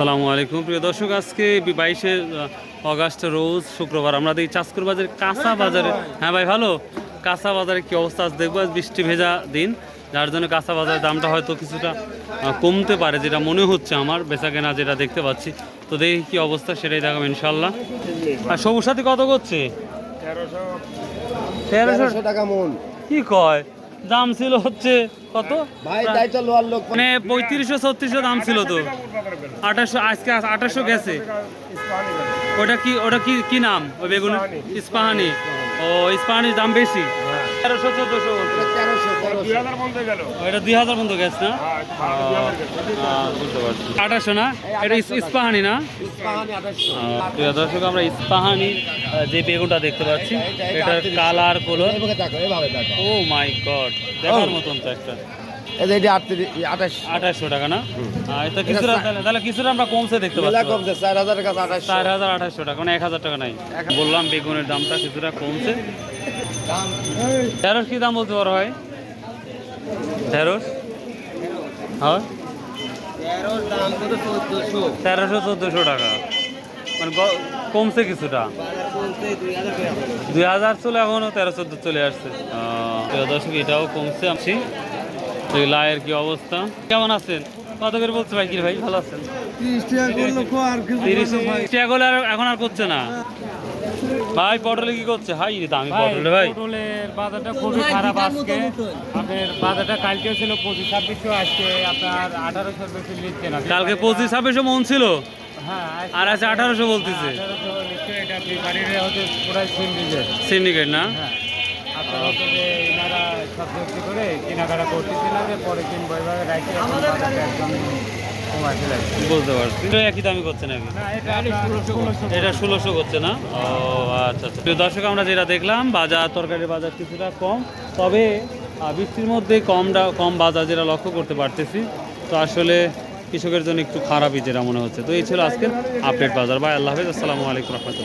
আসসালামু আলাইকুম। প্রিয় দর্শক আজকে বাইশে অগাস্ট রোজ শুক্রবার আমরা দেখি চাঁদকুর বাজারে কাঁচা বাজারে। হ্যাঁ ভাই ভালো? কাঁচা বাজারে কী অবস্থা? আজ দেখব আজ বৃষ্টি ভেজা দিন যার জন্য কাঁচা বাজারের দামটা হয়তো কিছুটা কমতে পারে যেটা মনে হচ্ছে আমার বেচা কেনা যেটা দেখতে পাচ্ছি। তো দেখি কী অবস্থা সেটাই দেখাবো ইনশাল্লাহ আর সবুজ সাথী কত করছে? তেরোশো তেরোশো টাকা মন। কি কয়? দাম ছিল হচ্ছে কত? মানে পঁয়ত্রিশশো ছত্রিশশো দাম ছিল তো। আঠাশশো আজকে আঠাশশো গেছে। ওটা কি ওটা কি কি নাম? ওই বেগুন? ইস্পাহানি। ও ইস্পাহানির দাম বেশি। তেরোশো চোদ্দশো তেরোশো তেরোশো। দুই হাজার পর্যন্ত গেছে না? আঠাশশো না? এটা ইস্পাহানি না? দর্শক আমরা ইস্পাহানি যে বেগুনটা দেখতে পাচ্ছি এটার colour colour. Oh my god দেখার মতন তো একটা। এটা আঠাশশো টাকা না? আহ, এটা কিছুটা তাহলে- তাহলে কিছুটা আমরা কমছে দেখতে মেলা পাচ্ছি। কমছে চার হাজার আঠাশশো টাকা মানে এক হাজার টাকা নাই। বললাম বেগুনের দামটা কিছুটা কমছে। ঢেঁড়স কি দাম বলতে পারো ভাই? ঢেঁড়স? হ্যাঁ? তেরোশো চোদ্দোশো টাকা। মানে কমছে কিছুটা? দুই হাজার চলে এখনও তেরো চোদ্দ চলে আসছে। দর্শক এটাও কমছে এই লায়ের কি অবস্থা? কেমন আছেন? কত করে বলছে ভাই কি ভাই? ভালো আছেন? তিরিশ টাকা করলে আর এখন আর করছে না? ভাই পটলে কি করছে? হাই রে দামি পটল ভাই। পটলের বাজারটা খুবই খারাপ আজকে। আপনার বাজারটা কালকে ছিল পঁচিশ ছাব্বিশশো আজকে আপনার আঠারোশোর বেশি লিখছে না। কালকে পঁচিশ ছাব্বিশশো মন ছিল? হ্যাঁ আর আছে আঠারোশো বলতেছে। আঠারোশো সিন্ডিকেট না? হ্যাঁ। আপনার হচ্ছে যে এনারা সব বিক্রি করে কেনাকাটা করতেছে না যে পরে কিনবো এভাবে রাখছে বুঝতে পারছি। এটা একই দামি করছে নাকি? এটা ষোলোশো করছে না? ও আচ্ছা আচ্ছা। দর্শক, আমরা যেটা দেখলাম, বাজার, তরকারির বাজার কিছুটা কম, তবে বৃষ্টির মধ্যে কমটা, কম বাজার যেটা লক্ষ্য করতে পারতেছি। তো আসলে কৃষকের জন্য একটু খারাপই যেটা মনে হচ্ছে। তো এই ছিল আজকের আপডেট বাজার। বা আল্লাহ হাফিজ। আসসালামু আলাইকুম রহমতুল্লাহ।